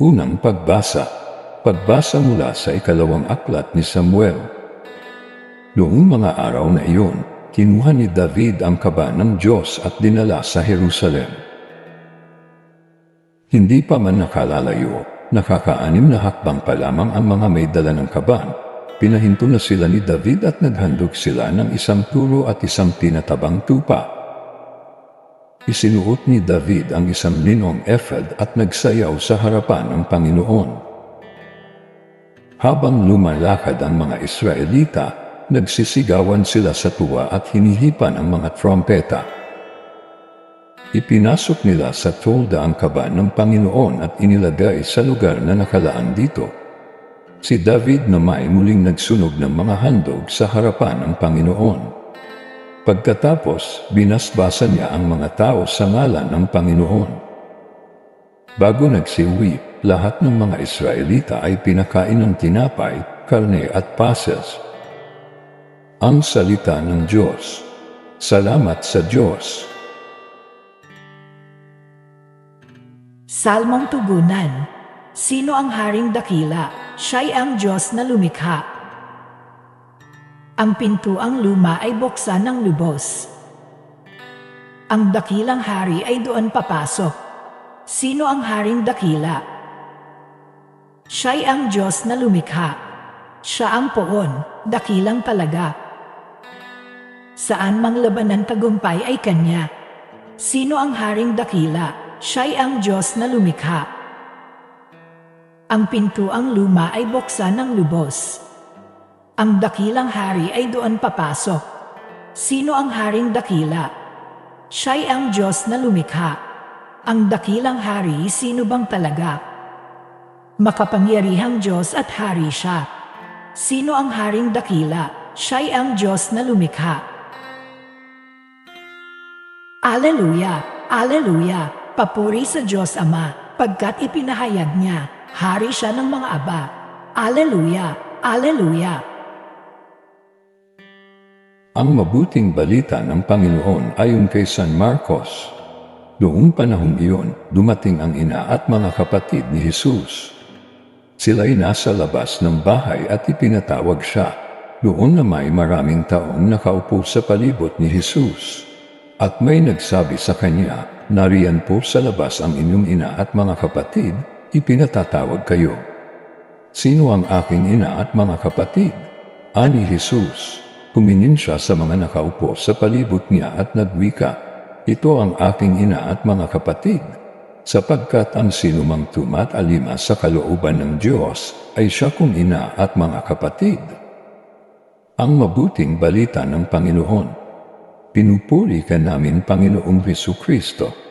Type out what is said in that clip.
Unang pagbasa. Pagbasa mula sa ikalawang aklat ni Samuel. Noong mga araw na iyon, kinuha ni David ang kaba ng Diyos at dinala sa Jerusalem. Hindi pa man nakalalayo, nakakaanim na hakbang pa lamang ang mga may dala ng kaban. Pinahinto na sila ni David at naghandog sila ng isang turo at isang tinatabang tupa. Isinuot ni David ang isang linong ephod at nagsayaw sa harapan ng Panginoon. Habang lumalakad ang mga Israelita, nagsisigawan sila sa tuwa at hinihipan ang mga trompeta. Ipinasok nila sa tolda ang kaba ng Panginoon at inilagay sa lugar na nakalaan dito. Si David na may muling nagsunog ng mga handog sa harapan ng Panginoon. Pagkatapos, binasbasa niya ang mga tao sa ngalan ng Panginoon. Bago nagsiuwi, lahat ng mga Israelita ay pinakain ng tinapay, karne at pasas. Ang salita ng Diyos. Salamat sa Diyos. Salmong Tugunan Sino ang Haring Dakila? Siya'y ang Diyos na lumikha. Ang pintuang luma ay buksan ng lubos. Ang dakilang hari ay doon papasok. Sino ang Haring Dakila? Siya'y ang Diyos na lumikha. Siya ang poon, dakilang talaga. Saan mang laban ng tagumpay ay kanya. Sino ang Haring Dakila? Siya'y ang Diyos na lumikha. Ang pintuang luma ay buksan ng lubos. Ang dakilang hari ay doon papasok. Sino ang haring dakila? Siya'y ang Diyos na lumikha. Ang dakilang hari, sino bang talaga? Makapangyarihang Diyos at hari siya. Sino ang haring dakila? Siya'y ang Diyos na lumikha. Aleluya! Aleluya! Papuri sa Diyos Ama, pagkat ipinahayag niya, hari siya ng mga aba. Aleluya! Aleluya! Ang mabuting balita ng Panginoon ayon kay San Marcos. Noong panahong iyon, dumating ang ina at mga kapatid ni Jesus. Sila'y nasa labas ng bahay at ipinatawag siya. Doon na may maraming taong nakaupo sa palibot ni Jesus. At may nagsabi sa kanya, Nariyan po sa labas ang inyong ina at mga kapatid, ipinatatawag kayo. Sino ang aking ina at mga kapatid? Ani Jesus. Tumingin siya sa mga nakaupo sa palibot niya at nagwika, Ito ang aking ina at mga kapatid, sapagkat ang sinumang tumat alima sa kalooban ng Diyos ay siya kong ina at mga kapatid. Ang mabuting balita ng Panginoon. Pinupuri ka namin Panginoong Heso Kristo.